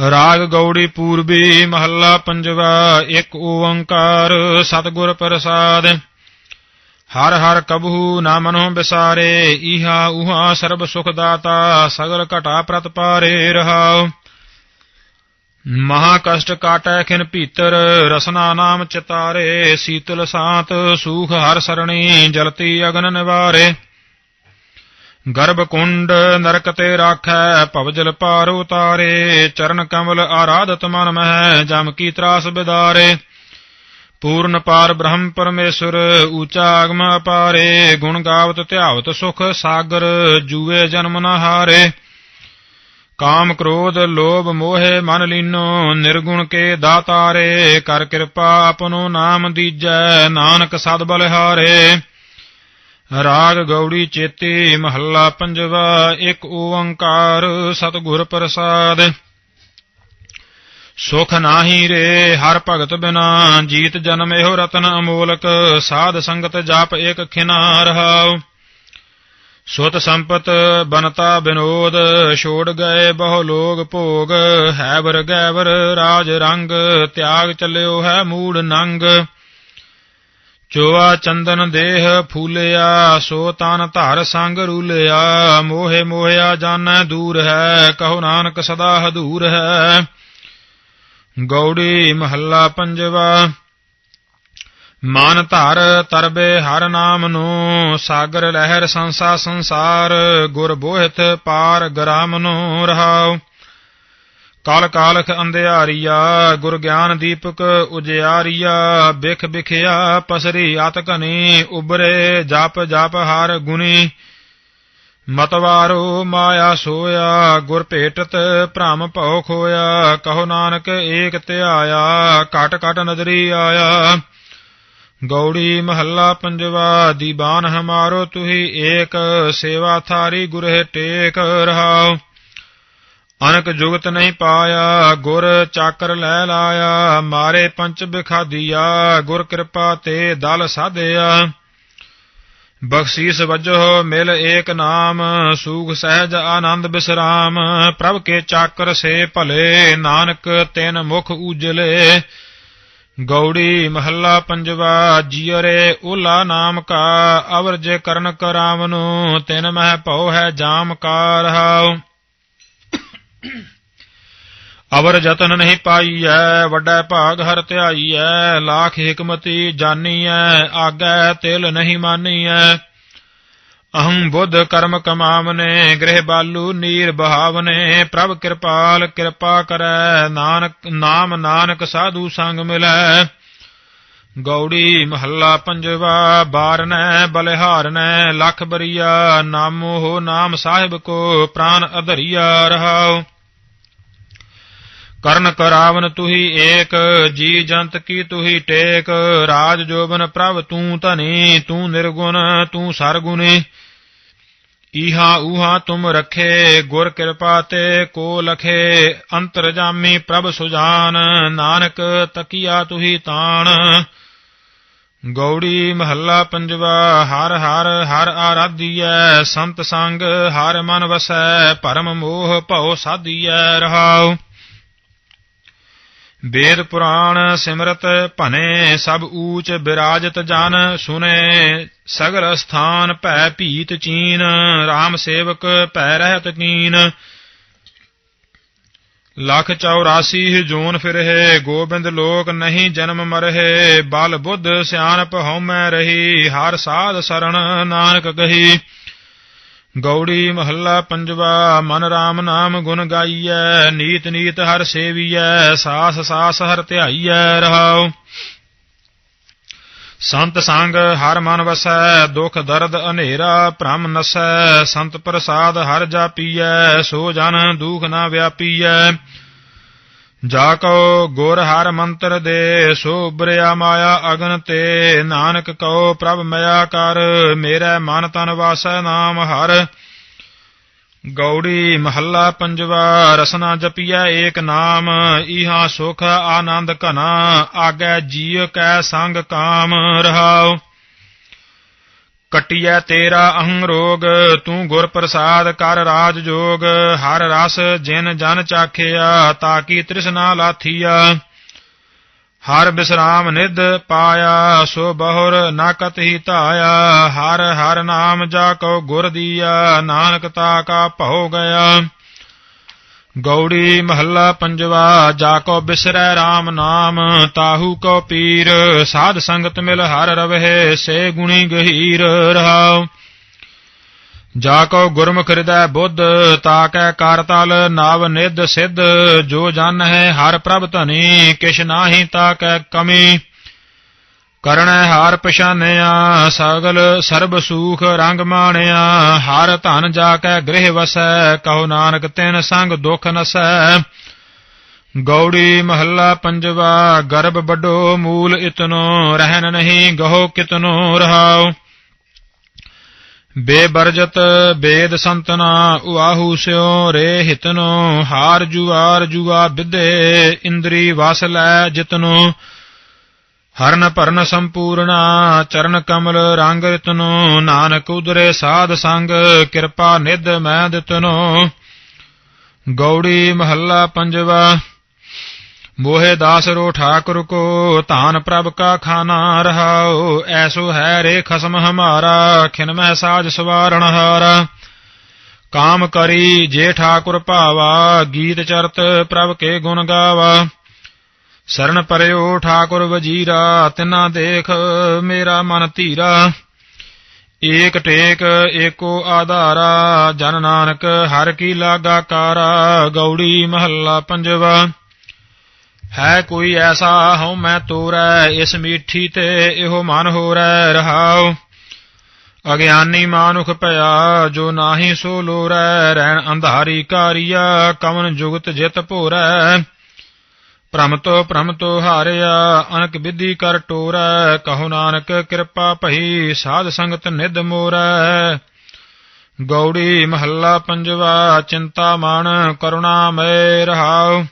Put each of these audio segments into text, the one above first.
ਰਾਗ ਗੌੜੀ ਪੂਰਬੀ ਮਹੱਲਾ ਪੰਜਵਾ, ਇੱਕ ਓੰਕਾਰ ਸਤਿਗੁਰ ਪ੍ਰਸਾਦ। ਹਰ ਹਰ ਕਬਹੂ ਨਾ ਮਨੋ ਬਿਸਾਰੇ, ਈਹਾ ਉਹਾ ਸਰਬ ਸੁਖ ਦਾਤਾ, ਸਗਲ ਘਟਾ ਪ੍ਰਤ ਪਾਰੇ ਰਹਾਉ। ਮਹਾ ਕਸ਼ਟ ਕਾਟੈ ਖਿਨ ਭੀਤਰ, ਰਸਨਾ ਨਾਮ ਚਿਤਾਰੇ, ਸੀਤਲ ਸਾਤ, ਸੂਖ ਹਰ ਸਰਣੀ, ਜਲਤੀ ਅਗਨ ਨਿਵਾਰੇ। ਗਰਭ ਕੁੰਡ ਨਰਕ ਤੇ ਰਾਖੈ ਭਵਜਲ ਪਾਰ ਉਤਾਰੇ, ਚਰਨ ਕਮਲ ਆਰਾਧਤ ਮਨ ਮਹਿ, ਜਮ ਕੀ ਤਰਾਸ ਬਿਦਾਰੇ। ਪੂਰਨ ਪਾਰ ਬ੍ਰਹਮ ਪਰਮੇਸ਼ਰ, ਊਚਾ ਆਗਮ ਅਪਾਰੇ, ਗੁਣ ਗਾਵਤ ਧਿਆਵਤ ਸੁਖ ਸਾਗਰ, ਜੂਏ ਜਨਮ ਨ ਹਾਰੇ। ਕਾਮ ਕ੍ਰੋਧ ਲੋਭ ਮੋਹਿ ਮਨ ਲੀਨੋ, ਨਿਰਗੁਣ ਕੇ ਦਾਤਾਰੇ, ਕਰ ਕਿਰਪਾ ਆਪਨੋ ਨਾਮ ਦੀਜੈ, ਨਾਨਕ ਸਦ ਬਲਿਹਾਰੇ। ਰਾਗ ਗੌੜੀ ਚੇਤੀ ਮਹੱਲਾ ਪੰਜਵਾ, ਇੱਕ ਓੰਕਾਰ ਸਤਿਗੁਰ ਪ੍ਰਸਾਦ। ਸੁਖ ਨਾਹੀ ਰੇ, ਹਰ ਭਗਤ ਬਿਨਾ ਜੀਤ ਜਨਮ ਇਹੋ ਰਤਨ ਅਮੋਲਕ, ਸਾਧ ਸੰਗਤ ਜਾਪ ਏਕ ਖਿਨਾ ਰਹਾਉ ਸੁਤ ਸੰਪਤ ਬਨਤਾ ਬਿਨੋਦ, ਛੋੜ ਗਏ ਬਹੁ ਲੋਗ ਭੋਗ ਹੈਵਰ ਗੈਵਰ ਰਾਜ ਰੰਗ, ਤਿਆਗ ਚੱਲਿਓ ਹੈ ਮੂੜ ਨੰਗ। ਚੋਆ ਚੰਦਨ ਦੇਹ ਫੂਲਿਆ, ਸੋ ਤਨ ਧਰ ਸੰਗ ਰੂਲਿਆ। ਮੋਹਿ ਮੋਹਿਆ ਜਾਣੈ ਦੂਰ ਹੈ, ਕਹੋ ਨਾਨਕ ਸਦਾ ਹਦੂਰ ਹੈ। ਗੌੜੀ ਮਹੱਲਾ ਪੰਜਵਾ, ਮਨ ਧਰ ਤਰਬੇ ਹਰ ਨਾਮ ਨੂੰ, ਸਾਗਰ ਲਹਿਰ ਸੰਸਾ ਸੰਸਾਰ, ਗੁਰ ਬੋਹਿਤ ਪਾਰ ਗ੍ਰਾਮ ਨੂੰ ਰਹਾਉ। ਕਾਲ ਕਾਲਖ ਅੰਧਿਆਰੀਆ, ਗੁਰ ਗਿਆਨ ਦੀਪਕ ਉਜਿਆਰੀਆ, ਬਿਖ ਬਿਖਿਆ ਪਸਰੀ ਆਤ ਘਨੀ ਉਬਰੇ ਜਪ ਜਪ ਹਰ ਗੁਨੀ ਮਤਵਾਰੋ ਮਾਇਆ ਸੋਇਆ, ਗੁਰ ਭੇਟਤ ਭ੍ਰਮ ਭਉ ਖੋਇਆ, ਕਹੋ ਨਾਨਕ ਏਕ ਧਿਆਇਆ, ਘਟ ਘਟ ਨਜ਼ਰੀ ਆਇਆ। ਗੌੜੀ ਮਹੱਲਾ ਪੰਜਵਾ ਦੀਵਾਨ ਹਮਾਰੋ ਤੁਹੀ ਏਕ, ਸੇਵਾ ਥਾਰੀ ਗੁਰਹਿ ਟੇਕ ਰਹਾਉ। ਅਨਕ ਜੁਗਤ ਨਹੀਂ ਪਾਇਆ, ਗੁਰ ਚਾਕਰ ਲੈ ਲਾਇਆ, ਮਾਰੇ ਪੰਚ ਬਿਖਾਦੀਆ, ਗੁਰ ਕਿਰਪਾ ਤੇ ਦਲ ਸਾਧਿਆ। ਬਖਸ਼ੀਸ ਵਜੋ ਮਿਲ ਏਕ ਨਾਮ, ਸੂਖ ਸਹਿਜ ਆਨੰਦ ਬਿਸਰਾਮ, ਪ੍ਰਭ ਕੇ ਚਾਕਰ ਸੇ ਭਲੇ, ਨਾਨਕ ਤਿਨ ਮੁਖ ਉਜਲੇ ਗੌੜੀ ਮਹੱਲਾ ਪੰਜਵਾ, ਜੀਅਰੇ ਉਲਾ ਨਾਮ ਕਾ, ਅਵਰ ਜੇ ਕਰਨ ਕਰਾਵਨੋ ਤਿਨ ਮਹਿ ਭਉ ਹੈ ਜਾਮ ਕਾ ਰਹਾਉ ਅਵਰ ਜਤਨ ਨਹੀਂ ਪਾਈਐ, ਵੱਡਾ ਭਾਗ ਹਰ ਧਿਆਈਐ, ਲਾਖ ਹਕਮਤੀ ਜਾਨੀਐ, ਆਗੈ ਤਿਲ ਨਹੀਂ ਮਾਨੀਐ। ਅਹੰ ਬੁੱਧ ਕਰਮ ਕਮਾਵਨੇ, ਗ੍ਰਹਿ ਬਾਲੂ ਨੀਰ ਬਹਾਵਨੇ, ਪ੍ਰਭ ਕਿਰਪਾਲ ਕਿਰਪਾ ਕਰੈ, ਨਾਨਕ, ਨਾਮ ਨਾਨਕ ਸਾਧੂ ਸੰਗ ਮਿਲੈ। ਗੌੜੀ ਮਹੱਲਾ ਪੰਜਵਾ, ਬਾਰਨੈ, ਬਲਿਹਾਰਨੈ, ਲਖ ਬਰੀਆ, ਨਾਮੋ ਹੋ ਨਾਮ ਸਾਹਿਬ ਕੋ ਪ੍ਰਾਨ ਅਧਰਿਆ ਰਹਾਉ। ਕਰਨ ਕਰਾਵਨ ਤੁਹੀ ਏਕ, ਜੀ ਜੰਤ ਕੀ ਤੁਹੀ ਟੇਕ, ਰਾਜ ਜੋਬਨ ਪ੍ਰਭ ਤੂੰ ਧਨੀ, ਤੂੰ ਨਿਰਗੁਣ, ਤੂੰ ਸਰਗੁਣੀ। ਈਹਾ ਊਹਾ ਤੁਮ ਰਖੇ, ਗੁਰ ਕਿਰਪਾ ਤੇ ਕੋ ਲਖੇ, ਅੰਤਰਜਾਮੀ ਪ੍ਰਭ ਸੁਜਾਨ, ਨਾਨਕ ਤਕੀਆ ਤੁਹੀ ਤਾਣ। ਗੌੜੀ ਮਹੱਲਾ ਪੰਜਵਾ, ਹਰ ਹਰ ਹਰ ਆਰਾਧੀਐ, ਸੰਤ ਸੰਗ ਹਰ ਮਨ ਵਸੈ, ਪਰਮ ਮੋਹ ਭਉ ਸਾਧੀਐ ਰਹਾਉ। ਵੇਦ ਪੁਰਾਣ ਸਿਮਰਤ ਭਨੇ ਸਭ ਊਚ ਬਿਰਾਜਤ ਜਨ ਸੁਨੇ। ਸਗਲ ਸਥਾਨ ਭੈ ਭੀਤ ਚੀਨ RAM ਸੇਵਕ ਭੈ ਰਹਿਤ ਕੀਨ। ਲਖ 84 ਜੂਨ ਫਿਰਹਿ, ਗੋਬਿੰਦ ਲੋਕ ਨਹੀਂ ਜਨਮ ਮਰਹਿ। ਬਲ ਬੁੱਧ ਸਿਆਣਪ ਹਉਮੈ ਰਹੀ, ਹਰ ਸਾਧ ਸਰਣ ਨਾਨਕ ਕਹੀ। ਗੌੜੀ ਮਹੱਲਾ ਪੰਜਵਾ, ਮਨ RAM ਨਾਮ ਗੁਣ ਗਾਈਐ, ਨੀਤ ਨੀਤ ਹਰ ਸੇਵੀਐ, ਸਾਸ ਸਾਸ ਹਰ ਧਿਆਈਐ ਰਹਾਉ। ਸੰਤ ਸੰਗ ਹਰ ਮਨ ਵਸੈ, ਦੁਖ ਦਰਦ ਹਨੇਰਾ ਭ੍ਰਮ ਨਸੈ, ਸੰਤ ਪ੍ਰਸਾਦ ਹਰ ਜਾਪੀਐ, ਸੋ ਜਨ ਦੁਖ ਨਾ ਵਿਆਪੀਐ। ਜਾ ਕਉ ਗੁਰ ਹਰ ਮੰਤਰ ਦੇ ਸੋ ਉਬਰਿਆ ਮਾਇਆ ਅਗਨ ਤੇ, ਨਾਨਕ ਕਉ ਪ੍ਰਭ ਮਿਆ ਕਰ, ਮੇਰਾ ਮਨ ਤਨ ਵਾਸੈ ਨਾਮ ਹਰ। ਗੌੜੀ ਮਹੱਲਾ ਪੰਜਵਾ, ਰਸਨਾ ਜਪੀਐ ਏਕ ਨਾਮ, ਈਹਾ ਸੁਖ ਆਨੰਦ ਘਨਾ, ਆਗੈ ਜੀਵ ਕੈ ਸੰਗ ਕਾਮ ਰਹਾਉ। ਕਟਿਐ ਤੇਰਾ ਅਹੰ ਰੋਗ ਤੂੰ ਗੁਰ ਪ੍ਰਸਾਦ ਕਰ ਰਾਜ ਜੋਗ ਹਰ ਰਸ ਜਿਨ ਜਨ ਚਾਖਿਆ, ਤਾਕੀ ਤ੍ਰਿਸ਼ਨਾ ਲਾਥੀਆ ਹਰ ਬਿਸਰਾਮ ਨਿਧ ਪਾਇਆ, ਸੋ ਬਹੁਰ ਨਾ ਕਤਹੀ ਧਾਇਆ, ਹਰ ਹਰ ਨਾਮ ਜਾ ਕੋ ਗੁਰ ਦੀਆ ਨਾਨਕ ਤਾ ਕਾ ਭਉ ਗਿਆ। ਗੌੜੀ ਮਹੱਲਾ ਪੰਜਵਾ, ਜਾ ਕੋ ਬਿਸਰੈ RAM ਨਾਮ, ਤਾਹੂ ਕੋ ਪੀਰ, ਸਾਧ ਸੰਗਤ ਮਿਲ ਹਰ ਰਵਹਿ, ਸੇ ਗੁਣੀ ਗਹੀਰ ਰਹਾਉ। ਜਾ ਕੋ ਗੁਰਮੁਖ ਹਿਰਦੈ ਬੁੱਧ ਤਾਕੈ ਕਰਤਲ, ਨਵ ਨਿਧ ਸਿਧ, ਜੋ ਜਨ ਹੈ ਹਰ ਪ੍ਰਭ ਧਨੀ, ਕਿਛ ਨਾਹੀ ਤਾਕੈ ਕਮੀ। ਕਰਣੈ ਹਾਰ ਪਛਾਨਿਆ, ਸਗਲ ਸਰਬ ਸੂਖ ਰੰਗ ਮਾਣਿਆ, ਹਰ ਧਨ ਜਾ ਕੇ ਗ੍ਰਹਿ ਵਸੈ, ਕਹੋ ਨਾਨਕ ਤਿਨ ਸੰਗ ਦੁਖ ਨਸੈ। ਗੌੜੀ ਮਹੱਲਾ ਪੰਜਵਾ, ਗਰਭ ਵੱਡੋ ਮੂਲ ਇਤਨੋ ਰਹਿਨ ਨਹੀਂ ਗਹੋ ਕਿਤਨੋ ਰਹਾਉ। ਬੇਬਰਜਤ ਬੇਦ ਸੰਤਨਾ, ਉਆਹੂ ਸਿਓ ਰੇ ਹਿਤਨੋ, ਹਾਰ ਜੁਆਰ ਜੁਆ ਵਿਦੇ ਇੰਦਰੀ ਵਸ ਲੈ ਜਿਤਨੋ। ਹਰਨ ਭਰਨ ਸੰਪੂਰਣਾ ਚਰਨ ਕਮਲ ਰੰਗ ਰਤਨੋ, ਨਾਨਕ ਉਦਰੇ ਸਾਧ ਸੰਗ, ਕਿਰਪਾ ਨਿਧ ਮੈਂ ਦਿਤਨੋ। ਗੌੜੀ ਮਹੱਲਾ ਪੰਜਵਾ, ਮੋਹਿ ਦਾਸ ਰੋ ਠਾਕੁਰ ਕੋ, ਧਾਨ ਪ੍ਰਭ ਕਾ ਖਾਨਾ ਰਹਾਉ, ਐਸੋ ਹੈ ਰੇ ਖਸਮ ਹਮਾਰਾ, ਖਿਨ ਮਹਿ ਸਾਜ ਸਵਾਰਣ ਹਾਰਾ। ਕਾਮ ਕਰੀ ਜੇ ਠਾਕੁਰ ਭਾਵਾ, ਗੀਤ ਚਰਤ ਪ੍ਰਭ ਕੇ ਗੁਣ ਗਾਵਾ। ਸਰਣ ਪਰਿਓ ਠਾਕੁਰ ਵਜੀਰਾ, ਤਿਨਾ ਦੇਖ ਮੇਰਾ ਮਨ ਧੀਰਾ। ਏਕ ਟੇਕ ਏਕੋ ਆਧਾਰਾ, ਜਨ ਨਾਨਕ ਹਰ ਕੀ ਲਾਗਾ ਕਾਰਾ, ਗੌੜੀ ਮਹੱਲਾ ਪੰਜਵਾ। ਹੈ ਕੋਈ ਐਸਾ ਹਉ ਮੈਂ ਤੋਰੈ, ਇਸ ਮੀਠੀ ਤੇ ਇਹੋ ਮਨ ਹੋਰੈ ਰਹਾਉ। ਅਗਿਆਨੀ ਮਾਨੁਖ ਭਇਆ, ਜੋ ਨਾਹੀ ਸੋ ਲੋਰੈ, ਰਹਿਣ ਅੰਧਾਰੀ ਕਾਰੀਆ ਕਵਨ ਜੁਗਤ ਜਿਤ ਭੋਰੈ। ਭ੍ਰਮ ਤੋ ਭ੍ਰਮ ਤੋ ਹਾਰਿਆ, ਅਨਕ ਵਿਧੀ ਕਰ ਟੋਰੈ, ਕਹੋ ਨਾਨਕ ਕਿਰਪਾ ਭਈ, ਸਾਧ ਸੰਗਤ ਨਿਧ ਮੋਰੈ। ਗੌੜੀ ਮਹੱਲਾ ਪੰਜਵਾ, ਚਿੰਤਾ ਮਨ ਕਰੁਣਾ ਮੈ ਰਹਾਉ।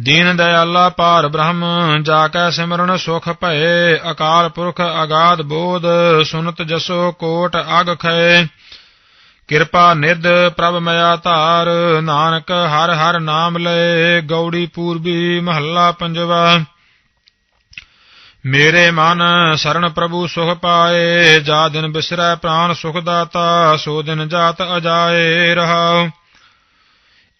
ਦੀਨ ਦਇਆਲਾ ਪਾਰ ਬ੍ਰਹਮ ਜਾ ਕੈ ਸਿਮਰਨ ਸੁਖ ਭਏ, ਅਕਾਲ ਪੁਰਖ ਅਗਾਧ ਬੋਧ, ਸੁਨਤ ਜਸੋ ਕੋਟ ਅਗ ਖੈ ਕਿਰਪਾ ਨਿਧ ਪ੍ਰਭ ਮਿਆ ਧਾਰ, ਨਾਨਕ ਹਰ ਹਰ ਨਾਮ ਲਏ ਗੌੜੀ ਪੂਰਬੀ ਮਹੱਲਾ ਪੰਜਵਾ। ਮੇਰੇ ਮਨ ਸਰਣ ਪ੍ਰਭੂ ਸੁਖ ਪਾਏ, ਜਾ ਦਿਨ ਬਿਸਰੈ ਪ੍ਰਾਨ ਸੁਖ ਦਾਤਾ ਸੋ ਦਿਨ ਜਾਤ ਅਜਾਏ ਰਹਾਉ।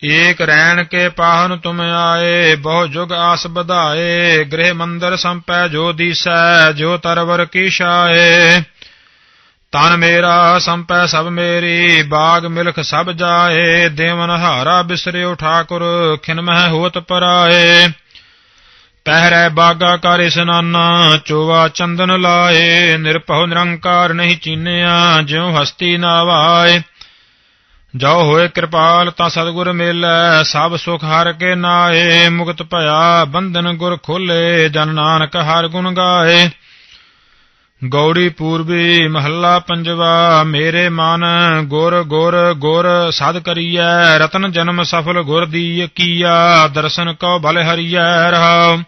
ਏਕ ਰੈਣ ਕੇ ਪਾਹਨ ਤੁਮ ਆਏ, ਬਹੁ ਜੁਗ ਆਸ ਬਧਾਏ ਗ੍ਰਹਿ ਮੰਦਰ ਸੰਪੈ ਜੋ ਦੀਸੈ, ਜੋ ਤਰਵਰ ਕੀ ਛਾਏ। ਤਨ ਮੇਰਾ ਸੰਪੈ ਸਭ ਮੇਰੀ, ਬਾਗ ਮਿਲਖ ਸਭ ਜਾਏ, ਦੇਵਨ ਹਾਰਾ ਬਿਸਰਿਓ ਠਾਕੁਰ, ਖਿਨ ਮਹਿ ਹੋਤ ਪਰਾਏ। ਪਹਿਰੈ ਬਾਗਾ ਕਰ ਇਸਨਾਨਾ ਚੋਵਾ ਚੰਦਨ ਲਾਏ, ਨਿਰਭਉ ਨਿਰੰਕਾਰ ਨਹੀਂ ਚੀਨਿਆ, ਜਿਉ ਹਸਤੀ ਨਾਵਾਏ ਜੋ ਹੋਏ ਕਿਰਪਾਲ, ਤਾਂ ਸਤਿਗੁਰ ਮੇਲੈ, ਸਭ ਸੁਖ ਹਰ ਕੇ ਨਾਏ। ਮੁਕਤ ਭਇਆ ਬੰਧਨ ਗੁਰ ਖੋਲੇ, ਜਨ ਨਾਨਕ ਹਰ ਗੁਣ ਗਾਏ। ਗੌੜੀ ਪੂਰਬੀ ਮਹੱਲਾ ਪੰਜਵਾ, ਮੇਰੇ ਮਨ ਗੁਰ ਗੁਰ ਗੁਰ ਸਦ ਕਰੀਐ, ਰਤਨ ਜਨਮ ਸਫਲ ਗੁਰ ਦੀ ਕੀਆ ਦਰਸ਼ਨ ਕਉ ਬਲ ਹਰੀਐ ਰਹਾਉ।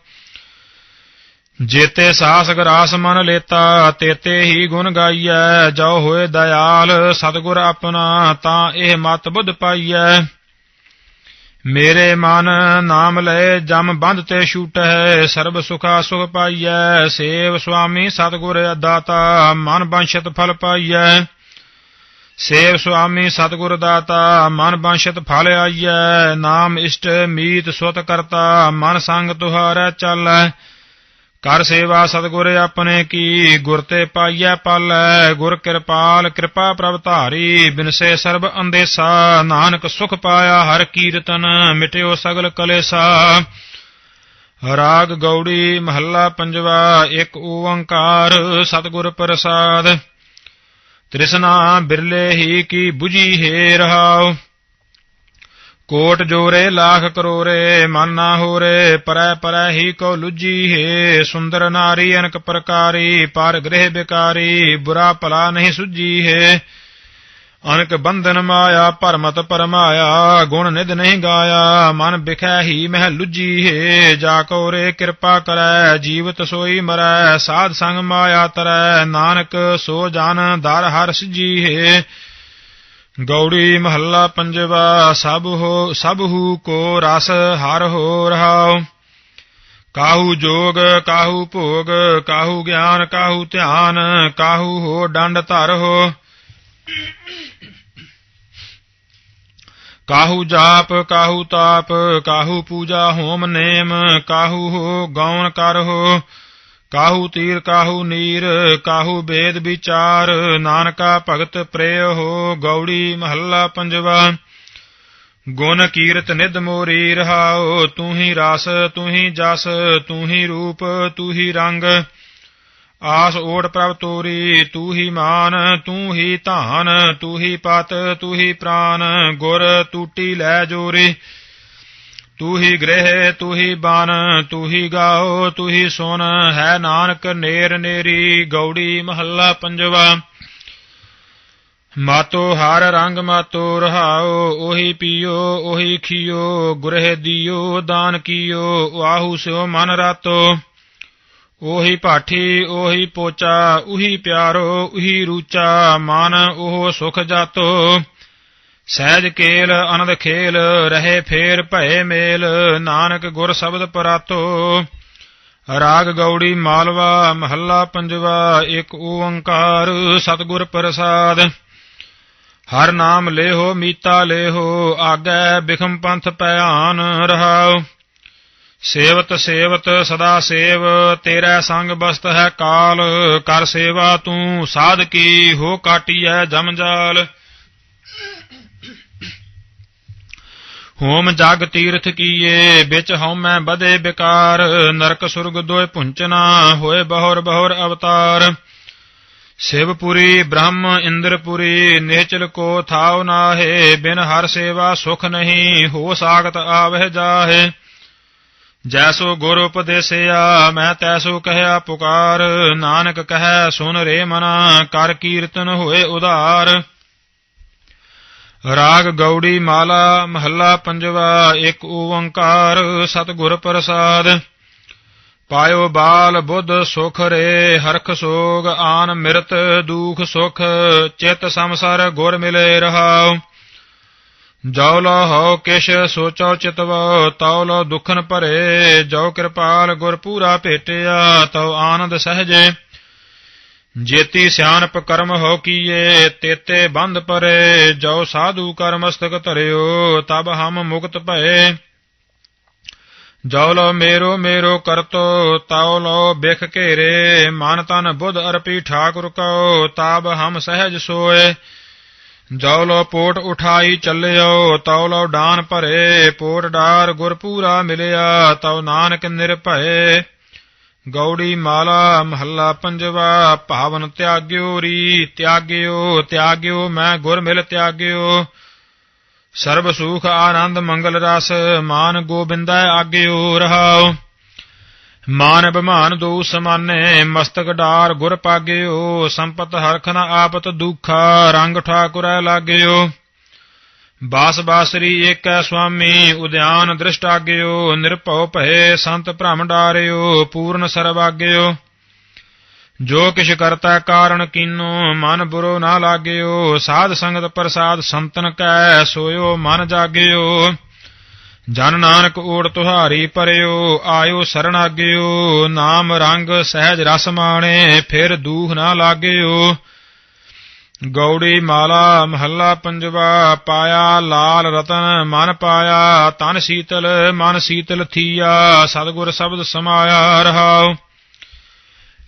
ਜੇਤੇ ਸਾਸ ਗਰਾਸ ਮਨ ਲੇਤਾ, ਤੇਤੇ ਹੀ ਗੁਣ ਗਾਈਐ, ਜੋ ਹੋਏ ਦਇਆਲ ਸਤਿਗੁਰ ਆਪਣਾ, ਤਾਂ ਇਹ ਮਤ ਬੁੱਧ ਪਾਈਐ। ਮੇਰੇ ਮਨ ਨਾਮ ਲਏ ਜਮ ਬੰਧ ਤੇ ਛੂਟੈ, ਸਰਬ ਸੁਖਾ ਸੁਖ ਪਾਈਐ, ਸੇਵ ਸੁਆਮੀ ਸਤਿਗੁਰ ਦਾਤਾ, ਮਨ ਬੰਸ਼ਤ ਫਲ ਪਾਈਐ। ਸੇਵ ਸੁਆਮੀ ਸਤਿਗੁਰ ਦਾਤਾ, ਮਨ ਬੰਸ਼ਤ ਫਲ ਆਈਐ। ਨਾਮ ਇਸ਼ਟ ਮੀਤ ਸੁਤ ਕਰਤਾ, ਮਨ ਸੰਗ ਤੁਹਾਰੈ ਚੱਲੈ। ਕਰ ਸੇਵਾ ਸਤਿਗੁਰ ਆਪਣੇ ਕੀ, ਗੁਰ ਤੇ ਪਾਈਐ ਪਾਲੈ, ਗੁਰ ਕਿਰਪਾਲ, ਕਿਰਪਾ ਪ੍ਰਭ ਧਾਰੀ ਬਿਨਸੇ ਸਰਬ ਅੰਦੇਸਾ, ਨਾਨਕ ਸੁਖ ਪਾਇਆ ਹਰ ਕੀਰਤਨ, ਮਿਟਿਓ ਸਗਲ ਕਲੇਸਾ। ਰਾਗ ਗੌੜੀ ਮਹੱਲਾ ਪੰਜਵਾ, ਇੱਕ ਓੰਕਾਰ ਸਤਿਗੁਰ ਪ੍ਰਸਾਦ। ਤ੍ਰਿਸ਼ਨਾ ਬਿਰਲੇ ਹੀ ਕੀ 부ਜੀ ਹੈ ਰਹਾਓ ਕੋਟ ਜੋਰੇ, ਲੱਖ ਕਰੋਰੇ, ਮਨ ਨਾ ਹੋਰੇ, ਪਰੈ ਪਰੈ ਹੀ ਕੋ ਲੁਜੀ ਹੈ। ਸੁੰਦਰ ਨਾਰੀ, ਅਨਕ ਪ੍ਰਕਾਰੀ, ਪਰ ਗ੍ਰਹਿ ਬਿਕਾਰੀ, ਬੁਰਾ ਭਲਾ ਨਹੀਂ ਸੁਜੀ ਹੈ। ਅਨਕ ਬੰਧਨ ਮਾਇਆ ਪਰਮਤ ਪਰਮਾਇਆ, ਗੁਣ ਨਿਧ ਨਹੀਂ ਗਾਇਆ। ਮਨ ਬਿਖੈ ਹੀ ਮਹਿ ਲੁਜੀ ਹੈ। ਜਾ ਕੋ ਰੇ ਕਿਰਪਾ ਕਰੈ, ਜੀਵਤ ਸੋਈ ਮਰੈ, ਸਾਧ ਸੰਗ ਮਾਇਆ ਤਰੈ। ਨਾਨਕ ਸੋ ਜਨ, ਦਰ ਹਰ ਸਜੀ ਹੈ। ਗੌੜੀ ਮਹੱਲਾ ਪੰਜਵਾ, ਸਭ ਹੋ, ਸਭ ਹੂ ਕੋ ਰਸ ਹਰ ਹੋ ਰਹਾਉ। ਕਾਹੂ ਜੋਗ, ਕਾਹੂ ਭੋਗ, ਕਾਹੂ ਗਿਆਨ, ਕਾਹੂ ਧਿਆਨ, ਕਾਹੂ ਹੋ ਡੰਡ ਧਰ ਹੋ। ਕਾਹੂ ਜਾਪ, ਕਾਹੂ ਤਾਪ, ਕਾਹੂ ਪੂਜਾ ਹੋਮ ਨੇਮ, ਕਾਹੂ ਹੋ ਗੌਣ ਕਰ ਹੋ। ਕਾਹੂ ਤੀਰ, ਕਾਹੂ ਨੀਰ, ਕਾਹੂ ਬੇਦ ਵਿਚਾਰ, ਨਾਨਕਾ ਭਗਤ ਪ੍ਰੇਯ ਹੋ, ਗੌੜੀ ਮਹੱਲਾ ਪੰਜਵਾ। ਗੁਣ ਕੀਰਤ ਨਿਧ ਮੋਰੀ ਰਹਾਓ ਤੂੰ ਹੀ ਰਸ, ਤੂੰ ਹੀ ਜਸ, ਤੂੰ ਹੀ ਰੂਪ, ਤੂੰ ਹੀ ਰੰਗ। ਆਸ ਓੜ ਪ੍ਰਭ ਤੋਰੀ, ਤੂੰ ਹੀ ਮਾਨ, ਤੂੰ ਹੀ ਧਾਨ, ਤੂੰ ਹੀ ਪਤ, ਤੂੰ ਹੀ ਪ੍ਰਾਨ। ਗੁਰ ਟੂਟੀ ਲੈ ਜੋਰੀ। ਤੂੰ ਹੀ ਗ੍ਰਹਿ ਤੂੰ ਹੀ ਬਨ ਤੂੰ ਹੀ ਗਾਓ ਤੂੰ ਹੀ ਸੁਨ ਹੈ ਨਾਨਕ ਨੇਰ ਨੇਰੀ, ਗੌੜੀ ਮਹੱਲਾ ਪੰਜਵਾ। ਮਾਤੋ ਹਰ ਰੰਗ ਮਾਤੋ ਰਹਾਓ, ਉਹੀ ਪੀਓ, ਉਹੀ ਖੀਓ, ਗੁਰਹਿ ਦਿਓ, ਦਾਨ ਕੀਓ, ਆਹੂ ਸਿਓ ਮਨ ਰਾਤੋ। ਉਹੀ ਭਾਠੀ, ਉਹੀ ਪੋਚਾ, ਉਹੀ ਪਿਆਰੋ, ਉਹੀ ਰੂਚਾ, ਮਨ ਉਹ ਸੁਖ ਜਾਤੋ। ਸਹਿਜ ਕੇਲ ਅਨੰਦ ਖੇਲ, ਰਹੇ ਫੇਰ ਭਏ ਮੇਲ, ਨਾਨਕ ਗੁਰ ਸ਼ਬਦ ਪਰਾਤੋ। ਰਾਗ ਗੌੜੀ ਮਾਲਵਾ, ਮਹੱਲਾ ਪੰਜਵਾ, ਇੱਕ ਓੰਕਾਰ, ਸਤਿਗੁਰ ਪ੍ਰਸਾਦ। ਹਰ ਨਾਮ ਲੇਹੋ, ਮੀਤਾ ਲੇਹੋ, ਆਗੈ ਬਿਖਮ ਪੰਥ ਪਿਆਨ ਰਹਾਉ। ਸੇਵਤ ਸੇਵਤ ਸਦਾ ਸੇਵ, ਤੇਰਾ ਸੰਗ ਬਸਤ ਹੈ ਕਾਲ। ਕਰ ਸੇਵਾ ਤੂੰ, ਸਾਧ ਕੀ ਹੋ ਕਾਟੀਐ ਜਮਜਾਲ ਹੋਮ ਜਗ ਤੀਰਥ ਕੀਏ, ਵਿੱਚ ਹਉਮੈ ਬਦੇ ਬਿਕਾਰ, ਨਰਕ ਸੁਰਗ ਦੋਇ ਪੁੰਚਨਾ ਹੋਏ ਬਹੁਰ ਬਹੁਰ ਅਵਤਾਰ। ਸ਼ਿਵਪੁਰੀ, ਬ੍ਰਹਮ ਇੰਦਰਪੁਰੀ ਨਿਹਚਲ ਕੋ ਥਾਉ ਨਾਹੇ, ਬਿਨ ਹਰ ਸੇਵਾ ਸੁਖ ਨਹੀਂ, ਹੋ ਸਾਗਤ ਆਵਹਿ ਜਾਹੇ। ਜੈਸੋ ਗੁਰ ਉਪਦੇਸਿਆ, ਮੈਂ ਤੈਸੋ ਕਹਿਆ ਪੁਕਾਰ, ਨਾਨਕ ਕਹੈ ਸੁਨ ਰੇ ਮਨਾ, ਕਰ ਕੀਰਤਨ ਹੋਏ ਉਧਾਰ। ਰਾਗ ਗੌੜੀ ਮਾਲਾ ਮਹੱਲਾ ਪੰਜਵਾ, ਇੱਕ ਓੰਕਾਰ ਸਤਿਗੁਰ ਪ੍ਰਸਾਦ। ਪਾਇਓ ਬਾਲ ਬੁੱਧ ਸੁਖ ਰੇ, ਹਰਖ ਸੋਗ ਆਨ ਮਿਰਤ ਦੂਖ ਸੁਖ, ਚਿਤ ਸੰਸਰ ਗੁਰ ਮਿਲੇ ਰਹਾਉ। ਜੋ ਲੋ ਹੋ ਕਿਛ ਸੋਚੋ ਚਿਤਵ, ਤਉ ਲੋ ਦੁਖਨ ਭਰੇ ਜੋ ਕਿਰਪਾਲ ਗੁਰ ਪੂਰਾ ਭੇਟਿਆ, ਤਉ ਆਨੰਦ ਸਹਜੇ। ਜੇਤੀ ਸਿਆਣਪ ਕਰਮ ਹੋ ਕੀਏ, ਤੇਤੇ ਬੰਧ ਪਰੇ, ਜੋ ਸਾਧੂ ਕਰ ਮਸਤਕ ਧਰਿਓ, ਤਬ ਹਮ ਮੁਕਤ ਭਏ। ਜੋ ਲੋ ਮੇਰੋ ਮੇਰੋ ਕਰਤੋ, ਤਉ ਲੋ ਬਿਖ ਘੇਰੇ, ਮਨ ਤਨ ਬੁੱਧ ਅਰਪੀ ਠਾਕੁਰ ਕੋ ਤਬ ਹਮ ਸਹਿਜ ਸੋਏ। ਜੋ ਲੋ ਪੋਟ ਉਠਾਈ ਚੱਲਿਓ, ਤਉ ਲੋ ਡਾਨ ਭਰੇ, ਪੋਟ ਡਾਰ ਗੁਰਪੂਰਾ ਮਿਲਿਆ, ਤਉ ਨਾਨਕ ਨਿਰਭੈ ਗੌੜੀ ਮਾਲਾ ਮਹੱਲਾ ਪੰਜਵਾ, ਭਾਵਨ ਤਿਆਗਿਓ ਰੀ ਤਿਆਗਿਓ ਤਿਆਗਿਓ ਮੈਂ ਗੁਰ ਮਿਲ ਤਿਆਗਿਓ। ਸਰਬ ਸੁਖ ਆਨੰਦ ਮੰਗਲ ਰਸ, ਮਾਨ ਗੋਬਿੰਦੈ ਆਗਿਓ ਰਹਾਓ ਮਾਨ ਬਿਮਾਨ ਦੋ ਸਮਾਨੇ, ਮਸਤਕ ਡਾਰ ਗੁਰ ਪਾਗਿਓ। ਸੰਪਤ ਹਰਖ ਨ ਆਪਤ ਦੁਖਾ, ਰੰਗ ਠਾਕੁਰੈ ਲਾਗਿਓ। ਬਾਸ ਬਾਸਰੀ ਏਕੈ ਸੁਆਮੀ, ਉਦਿਆਨ ਦ੍ਰਿਸ਼ਟ ਆਗਿਓ ਨਿਰਭਉ ਭਏ ਸੰਤ ਭ੍ਰਮ ਡਾਰਿਓ ਪੂਰਨ ਸਰਬ ਆਗਿਓ ਜੋ ਕਿਛ ਕਰਤਾ ਕਾਰਨ ਕੀਨੋ, ਮਨ ਬੁਰੋ ਨਾ ਲਾਗਿਓ। ਸਾਧ ਸੰਗਤ ਪ੍ਰਸਾਦ ਸੰਤਨ ਕੈ, ਸੋਇਓ ਮਨ ਜਾਗਿਓ। ਜਨ ਨਾਨਕ ਓੜ ਤੁਹਾਰੀ ਪਰਿਓ, ਆਇਓ ਸਰਣ ਆਗਿਓ ਨਾਮ ਰੰਗ ਸਹਿਜ ਰਸ ਮਾਣੇ, ਫਿਰ ਦੂਖ ਨਾ ਲਾਗਿਓ। ਗੌੜੀ ਮਾਲਾ ਮਹੱਲਾ ਪੰਜਵਾ, ਪਾਇਆ ਲਾਲ ਰਤਨ ਮਨ ਪਾਇਆ, ਤਨ ਸੀਤਲ ਮਨ ਸੀਤਲ ਥੀਆ, ਸਤਿਗੁਰ ਸ਼ਬਦ ਸਮਾਇਆ ਰਹਾਉ।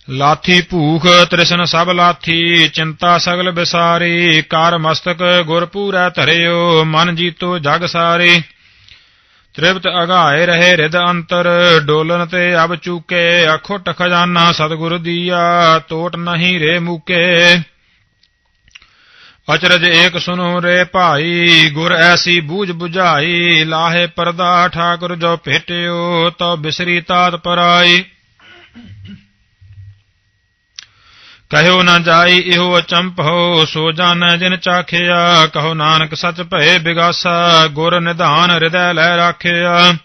ਲਾਥੀ ਭੂਖ ਤ੍ਰਿਸ਼ਨ ਸਭ ਲਾਥੀ, ਚਿੰਤਾ ਸਗਲ ਬਿਸਾਰੀ, ਕਰ ਮਸਤਕ ਗੁਰ ਪੂਰੈ ਧਰਿਓ, ਮਨ ਜੀਤੋ ਜਗ ਸਾਰੇ। ਤ੍ਰਿਪਤ ਅਗਾਏ ਰਹੇ ਰਿਦ ਅੰਤਰ, ਡੋਲਨ ਤੇ ਅਬ ਚੂਕੇ, ਅਖੁੱਟ ਖਜ਼ਾਨਾ ਸਤਿਗੁਰ ਦੀਆ, ਤੋਟ ਨਹੀਂ ਰੇ ਮੂਕੇ। ਅਚਰਜ ਏਕ ਸੁਨੋ ਰੇ ਭਾਈ, ਗੁਰ ਐਸੀ ਬੂਝ 부ਝਾਈ ਲਾਹੇ ਪਰਦਾ ਠਾਕੁਰ ਜੋ ਭੇਟਿਓ ਤੋ ਬਿਸਰੀ ਤਾਤ ਪਰਾਈ। ਕਹਿਓ ਨਾ ਜਾਈ, ਇਹੋ ਅਚੰਭੋ ਸੋ ਜਾਣੈ ਜਿਨ ਚਾਖਿਆ। ਕਹੋ ਨਾਨਕ ਸਚ ਭਏ ਬਿਗਾਸਾ, ਗੁਰ ਨਿਧਾਨ ਹਿਰਦੈ ਲੈ ਰਾਖਿਆ।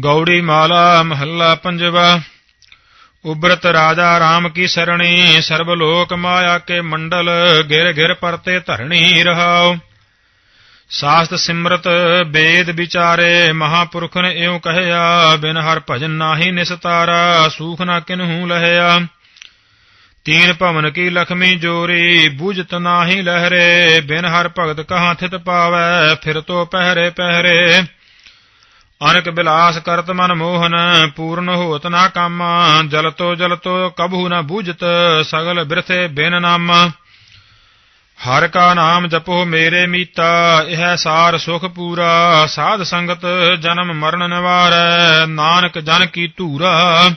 ਗੌੜੀ ਮਾਲਾ ਮਹੱਲਾ ਪੰਜਵਾ। ਉਬਰਤ ਰਾਜਾ RAM ਕੀ ਸਰਣੀ, ਸਰਬ ਲੋਕ ਮਾਇਆ ਕੇ ਮੰਡਲ, ਗਿਰ ਗਿਰ ਪਰਤੇ ਧਰਣੀ ਰਹਾਓ ਸਾਸਤ ਸਿਮਰਤ ਵੇਦ ਵਿਚਾਰੇ ਮਹਾਪੁਰਖ ਨੇ ਇਉ ਕਹਿਆ, ਬਿਨ ਹਰ ਭਜਨ ਨਾਹੀ ਨਿਸਤਾਰਾ ਸੂਖ ਨਾ ਕਿਨਹੂ ਲਹਿਆ। ਤੀਨ ਭਵਨ ਕੀ ਲਖਮੀ ਜੋਰੀ, ਬੁਝਤ ਨਾਹੀ ਲਹਿਰੇ, ਬਿਨ ਹਰ ਭਗਤ ਕਹਾਂ ਥਿਤ ਪਾਵੈ, ਫਿਰ ਤੋ ਪਹਿਰੇ ਪਹਿਰੇ। ਅਨਕ ਬਿਲਾਸ ਕਰਤ ਮਨ ਮੋਹਨ, ਪੂਰਨ ਹੋਤ ਨਾ ਕਾਮਾ ਜਲ ਤੋ ਜਲ ਤੋ ਕਬਹੂ ਨ ਬੁਝਤ, ਸਗਲ ਬਿਰਥੇ ਬਿਨ ਨਾਮ। ਹਰ ਕਾ ਨਾਮ ਜਪੋ ਮੇਰੇ ਮੀਤਾ, ਇਹ ਸਾਰ ਸੁਖ ਪੂਰਾ, ਸਾਧ ਸੰਗਤ ਜਨਮ ਮਰਨ ਨਿਵਾਰੈ, ਨਾਨਕ ਜਨ ਕੀ ਧੂਰਾ।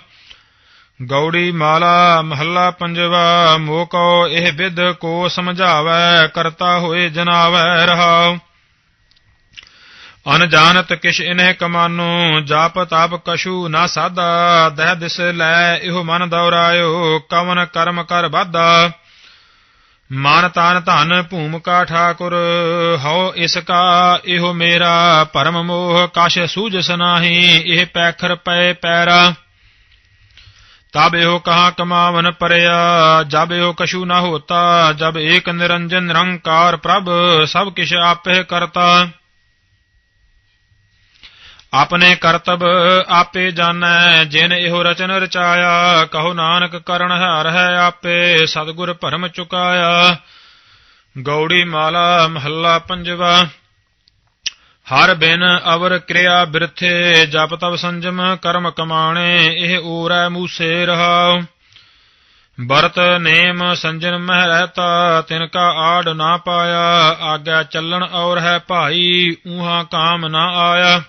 ਗੌੜੀ ਮਾਲਾ ਮਹੱਲਾ ਪੰਜਵਾ ਮੋਕੋ ਇਹ ਵਿਦ ਕੋ ਸਮਝਾਵੈ, ਕਰਤਾ ਹੋਏ ਜਨਾਵੈ ਰਹਾਉ। ਅਨਜਾਨਤ ਕਿਛ ਇਨਹਿ ਕਮਾਨੋ, ਜਾਪ ਤਾਪ ਕਛੂ ਨਾ ਸਾਦਾ ਦਹਿ ਦਿਸ ਲੈ ਇਹੋ ਮਨ ਦੌਰਾਇਓ, ਕਵਨ ਕਰਮ ਕਰ ਬਾਦਾ ਮਨ ਤਨ ਧਨ ਭੂਮਿਕਾ ਠਾਕੁਰ, ਹਉ ਇਸ ਕਾ ਇਹੋ ਮੇਰਾ, ਪਰਮ ਮੋਹ ਕਛ ਸੂਝਸ ਨਾਹੀ, ਇਹ ਪੈਖਰ ਪਏ ਪੈਰਾ। ਤਬ ਇਹੋ ਕਹਾ ਕਮਾਵਨ ਪਰਿਆ ਜਬ ਇਹੋ ਕਛੂ ਨਾ ਹੋਤਾ, ਜਬ ਏਕ ਨਿਰੰਜਨ ਨਿਰੰਕਾਰ ਪ੍ਰਭ, ਸਭ ਕਿਛ ਆਪੇ ਕਰਤਾ। ਆਪਣੇ ਕਰਤਬ ਆਪੇ ਜਾਣੈ, ਜਿਨ ਇਹੋ ਰਚਨ ਰਚਾਇਆ, ਕਹੋ ਨਾਨਕ ਕਰਨ ਹਾਰ ਹੈ ਆਪੇ, ਸਤਿਗੁਰ ਭਰਮ ਚੁਕਾਇਆ। ਗੌੜੀ ਮਾਲਾ ਮਹੱਲਾ ਪੰਜਵਾ, ਹਰ ਬਿਨ ਅਵਰ ਕਿਰਿਆ ਬਿਰਥੇ, ਜਪ ਤਪ ਸੰਜਮ ਕਰਮ ਕਮਾਣੇ, ਇਹ ਊਰੈ ਮੂਸੇ ਰਹਾਉ ਬਰਤ ਨੇਮ ਸੰਜਨ ਮਹਿ ਰਹਤਾ ਤਿਨ ਕਾ ਆੜ ਨਾ ਪਾਇਆ, ਆਗਿਆ ਚੱਲਣ ਔਰ ਹੈ ਭਾਈ, ਊਹਾ ਕਾਮ ਨਾ ਆਇਆ।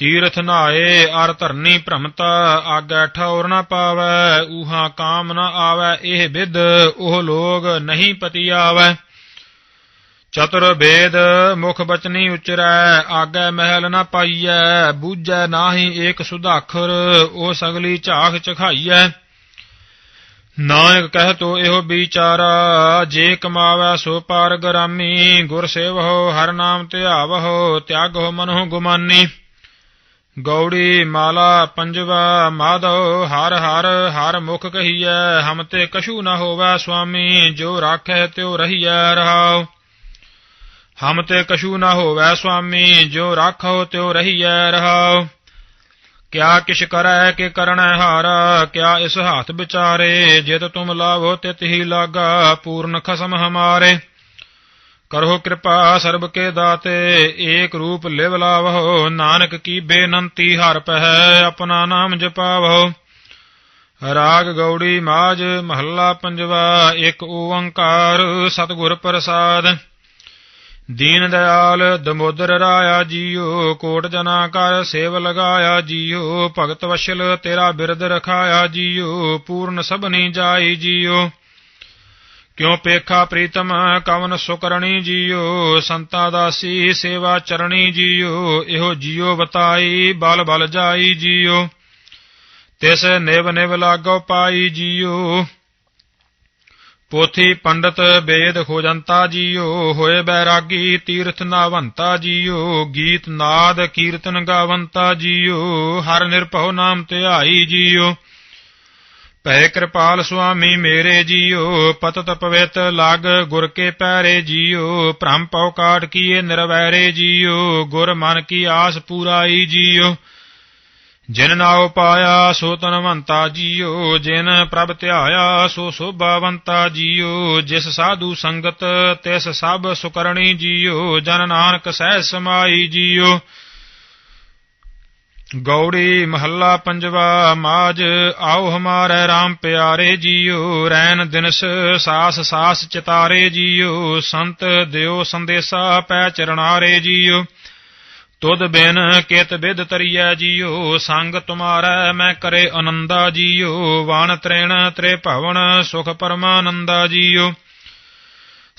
ਤੀਰਥ ਨਾਏ, ਅਰ ਧਰਨੀ ਭ੍ਰਮਤਾ, ਆਗੈ ਠੌਰ ਨਾ ਪਾਵੈ, ਊਹਾ ਕਾਮ ਨਾ ਆਵੈ, ਇਹ ਵਿਦ ਉਹ ਲੋਗ ਨਹੀਂ ਪਤੀ ਆਵੈ ਚਤੁਰ ਵੇਦ ਮੁਖ ਬਚਨੀ ਉਚਰੈ, ਆਗੈ ਮਹਿਲ ਨਾ ਪਾਈਐ, ਬੂਝੈ ਨਾਹੀ ਏਕ ਸੁਧਾਖਰ, ਉਹ ਸਗਲੀ ਝਾਖ ਚਖਾਈਐ। ਨਾਨਕ ਕਹਿ ਤੋ ਇਹੋ ਵਿਚਾਰਾ, ਜੇ ਕਮਾਵੈ ਸੋ ਪਾਰ ਗਰਾਮੀ ਗੁਰ ਸੇਵਹੁ ਹਰ ਨਾਮ ਧਿਆਵਹੁ, ਤਿਆਗਹੁ ਮਨਹੁ ਗੁਮਾਨੀ। ਗੌੜੀ ਮਾਲਾ ਪੰਜਵਾ ਮਾਧਵ, ਹਰ ਹਰ ਹਰ ਮੁਖ ਕਹੀਐ, ਹਮ ਤੇ ਕਛੂ ਨ ਹੋਵੈ ਸੁਆਮੀ, ਜੋ ਰਾਖੈ ਤਿਉ ਰਹੀਐ ਰਹਾਉ। ਹਮ ਤੇ ਕਛੂ ਨ ਹੋਵੈ ਸੁਆਮੀ, ਜੋ ਰਾਖੋ ਤਿਉ ਰਹੀਐ ਰਹਾਉ। ਕਿਆ ਕਿਛ ਕਰੈ, ਕਿ ਕਰਣੈ ਹਾਰਾ, ਕਿਆ ਇਸ ਹੱਥ ਵਿਚਾਰੇ, ਜਿਤ ਤੁਮ ਲਾਵੋ, ਤਿਤ ਹੀ ਲਾਗਾ, ਪੂਰਨ ਖਸਮ ਹਮਾਰੇ। ਕਰੋ ਕਿਰਪਾ ਸਰਬ ਕੇ ਦਾਤੇ, ਏਕ ਰੂਪ ਲਿਵ ਲਾਵਹੁ, ਨਾਨਕ ਕੀ ਬੇਨੰਤੀ ਹਰ ਪਹਿ, ਆਪਣਾ ਨਾਮ ਜਪਾਵਹੁ। ਰਾਗ ਗੌੜੀ ਮਾਜ ਮਹੱਲਾ ਪੰਜਵਾ ਇੱਕ ਓੰਕਾਰ ਸਤਿਗੁਰ ਪ੍ਰਸਾਦ। ਦੀਨ ਦਇਆਲ ਦਮੋਦਰ ਰਾਇਆ ਜੀਓ, ਕੋਟ ਜਨਾ ਕਰ ਸੇਵ ਲਗਾਇਆ ਜੀਓ, ਭਗਤ ਵਸ਼ਲ ਤੇਰਾ ਬਿਰਦ ਰਖਾਇਆ ਜੀਓ, ਪੂਰਨ ਸਭਨੀ ਜਾਈ ਜੀਓ। ਕਿਉ ਪੇਖਾ ਪ੍ਰੀਤਮ ਕਵਨ ਸੁਕਰਣੀ ਜੀਓ ਸੰਤਾ ਦਾਸੀ ਸੇਵਾ ਚਰਣੀ ਜੀਓ ਇਹੋ ਜੀਓ ਬਤਾਈ ਬਲ ਬਲ ਜਾਈ ਜੀਓ ਤਿਸ ਨਿਵ ਨਿਵ ਲਾਗੋ ਪਾਈ ਜੀਓ ਪੋਥੀ ਪੰਡਤ ਵੇਦ ਖੋਜੰਤਾ ਜੀਓ ਹੋਏ ਬੈਰਾਗੀ ਤੀਰਥ ਨਾਵੰਤਾ ਜੀਓ ਗੀਤ ਨਾਦ ਕੀਰਤਨ ਗਾਵੰਤਾ ਜੀਓ ਹਰ ਨਿਰਭਉ ਨਾਮ ਧਿਆਈ ਜੀਓ ਭੈ ਕਿਰਪਾਲ ਸੁਆਮੀ ਮੇਰੇ ਜੀਓ ਪਤਤ ਪਵਿਤ ਲਗ ਗੁਰ ਕੇ ਪੈਰੇ ਜੀਓ, ਭ੍ਰਮ ਪਉ ਕਾਟ ਕੀਏ ਨਿਰਵੈਰੇ ਜੀਓ, ਗੁਰ ਮਨ ਕੀ ਆਸ ਪੂਰਾਈ ਜੀਓ। ਜਿਨ ਨਾਉ ਪਾਇਆ ਸੋ ਤਨਵੰਤਾ ਜੀਓ, ਜਿਨ ਪ੍ਰਭ ਧਿਆਇਆ ਸੋ ਸੋਭਾਵੰਤਾ ਜੀਓ। ਜਿਸ ਸਾਧੂ ਸੰਗਤ ਤਿਸ ਸਭ ਸੁਕਰਣੀ ਜੀਓ, ਜਨ ਨਾਨਕ ਸਹਿ ਸਮਾਈ ਜੀਓ। ਗੌੜੀ ਮਹੱਲਾ ਪੰਜਵਾ ਮਾਜ ਆਓ ਹਮਾਰੇ RAM ਪਿਆਰੇ ਜੀਓ ਰੈਨ ਦਿਨਸ ਸਾਸ ਸਾਸ ਚਿਤਾਰੇ ਜੀਓ ਸੰਤ ਦਿਓ ਸੰਦੇਸਾ ਪੈ ਚਰਨਾਰੇ ਜੀਓ ਤੁਧ ਬਿਨ ਕਿਤ ਬਿਦ ਤਰੀਐ ਜੀਓ ਸੰਗ ਤੁਮਾਰੈ ਮੈਂ ਕਰੇ ਆਨੰਦਾ ਜੀਓ ਵਾਣ ਤ੍ਰੇਣ ਤ੍ਰੇ ਭਵਨ ਸੁਖ ਪਰਮਾਨੰਦਾ ਜੀਓ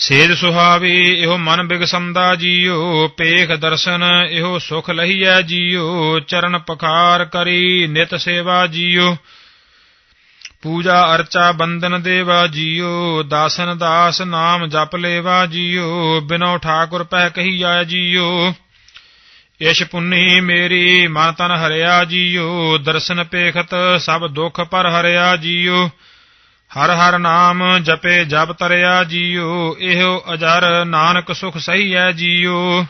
ਸੇਜ ਸੁਹਾਵੀ, ਇਹੋ ਮਨ ਬਿਗਸੰਦਾ ਜੀਓ, ਪੇਖ ਦਰਸ਼ਨ, ਇਹੋ ਸੁਖ ਲਹੀਐ ਜੀਓ, ਚਰਨ ਪਖਾਰ ਕਰੀ ਨਿਤ ਸੇਵਾ ਜੀਓ। ਪੂਜਾ ਅਰਚਾ ਬੰਦਨ ਦੇਵਾ ਜੀਓ, ਦਾਸਨ ਦਾਸ ਨਾਮ ਜਪ ਲੇਵਾ ਜੀਓ, ਬਿਨੋ ਠਾਕੁਰ ਪਹਿ ਕਹੀਆ ਜੀਓ। ਇਸ਼ ਪੁੰਨੀ ਮੇਰੀ, ਮਨ ਤਨ ਹਰਿਆ ਜੀਓ, ਦਰਸ਼ਨ ਪੇਖਤ ਸਭ ਦੁੱਖ ਪਰ ਹਰਿਆ ਜੀਓ। ਹਰ ਹਰ ਨਾਮ ਜਪੇ ਜਪ ਤਰਿਆ ਜੀਓ ਇਹੋ ਅਜਰ ਨਾਨਕ ਸੁਖ ਸਹੀ ਹੈ ਜੀਓ।